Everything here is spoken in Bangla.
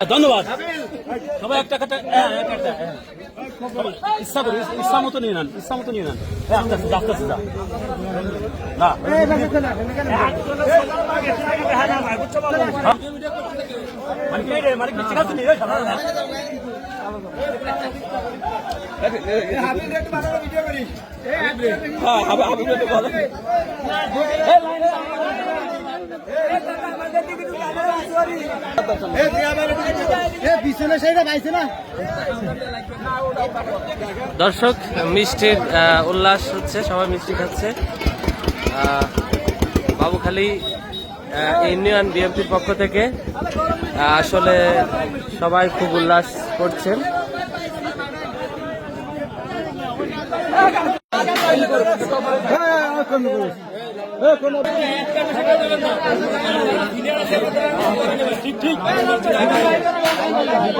ধন্যবাদ। সবাই একটা একটা হ্যাঁ, একটা একটা, হ্যাঁ। সবাই ইচ্ছা করে ইচ্ছা মতো নিয়ে নেন ইচ্ছা মতো নিয়ে নেন। হ্যাঁ দর্শক, মিষ্টির উল্লাস হচ্ছে, সবাই মিষ্টি খাচ্ছে। বাবুখালী ইউনিয়ন বিএনপির পক্ষ থেকে আসলে সবাই খুব উল্লাস করছেন। ঠিক। ঠিক